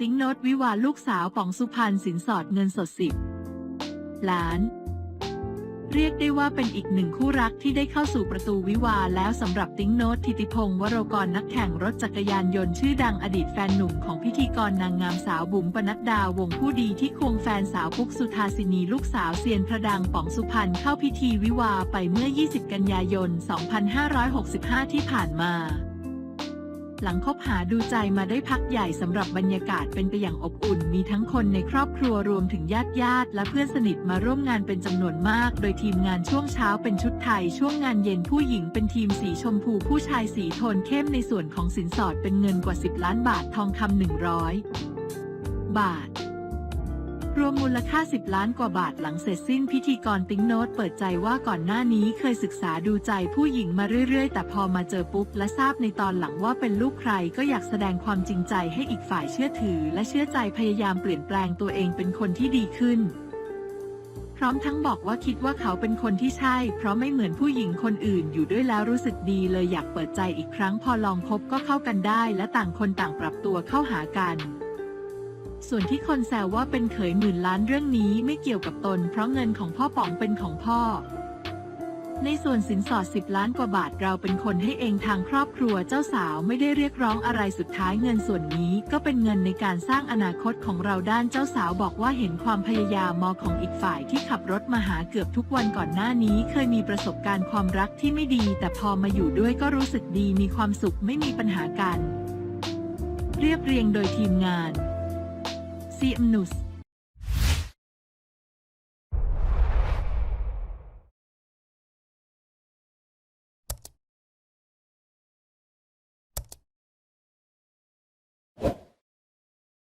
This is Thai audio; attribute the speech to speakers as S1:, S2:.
S1: ติ๊งโนตวิวาลูกสาวป๋องสุพรรณสินสอดเงินสดสิบล้าน เรียกได้ว่าเป็นอีกหนึ่งคู่รักที่ได้เข้าสู่ประตูวิวาแล้วสำหรับติ๊งโนตทิติพงศ์วโรกรนักแข่งรถจักรยานยนต์ชื่อดังอดีตแฟนหนุ่มของพิธีกรนางงามสาวบุ๋มปนัดดาวงผู้ดีที่ควงแฟนสาวปุ๊กสุธาสินีลูกสาวเซียนพระดังป๋องสุพรรณเข้าพิธีวิวาไปเมื่อ 20 กันยายน 2565 ที่ผ่านมา หลังคบหาดูใจมาได้พักใหญ่สำหรับบรรยากาศเป็นไปอย่างอบอุ่น มีทั้งคนในครอบครัวรวมถึงญาติญาติและเพื่อนสนิทมาร่วมงานเป็นจำนวนมาก โดยทีมงานช่วงเช้าเป็นชุดไทย ช่วงงานเย็นผู้หญิงเป็นทีมสีชมพูผู้ชายสีโทนเข้มในส่วนของสินสอดเป็นเงินกว่า 10 ล้านบาททองคำ100 บาท รวมมูลค่า 10 ล้านกว่าบาทหลังเสร็จสิ้นพิธีกรติ๊งโนตเปิดใจว่าก่อนหน้านี้เคยศึกษาดูใจผู้หญิงมาเรื่อยๆ แต่พอมาเจอปุ๊บและทราบในตอนหลังว่าเป็นลูกใครก็อยากแสดงความจริงใจให้อีกฝ่ายเชื่อถือ และเชื่อใจพยายามเปลี่ยนแปลงตัวเองเป็นคนที่ดีขึ้น พร้อมทั้งบอกว่าคิดว่าเขาเป็นคนที่ใช่ เพราะไม่เหมือนผู้หญิงคนอื่นอยู่ด้วยแล้วรู้สึกดีเลยอยากเปิดใจอีกครั้งพอลองคบก็เข้ากันได้ และต่างคนต่างปรับตัวเข้าหากัน ส่วนที่คนแซวว่าเป็นเขยหมื่นล้านเรื่องนี้ไม่เกี่ยวกับตน เพราะเงินของพ่อป๋องเป็นของพ่อ ในส่วนสินสอด 10 ล้านกว่าบาทเราเป็นคนให้เองทางครอบครัวเจ้าสาวไม่ได้เรียกร้องอะไรสุดท้ายเงินส่วนนี้ ก็เป็นเงินในการสร้างอนาคตของเราด้านเจ้าสาวบอกว่าเห็นความพยายามมอของอีกฝ่ายที่ขับรถมาหาเกือบทุกวันก่อนหน้านี้ เคยมีประสบการณ์ความรักที่ไม่ดี แต่พอมาอยู่ด้วยก็รู้สึกดีมีความสุขไม่มีปัญหากัน เรียบเรียงโดยทีมงาน Siamnus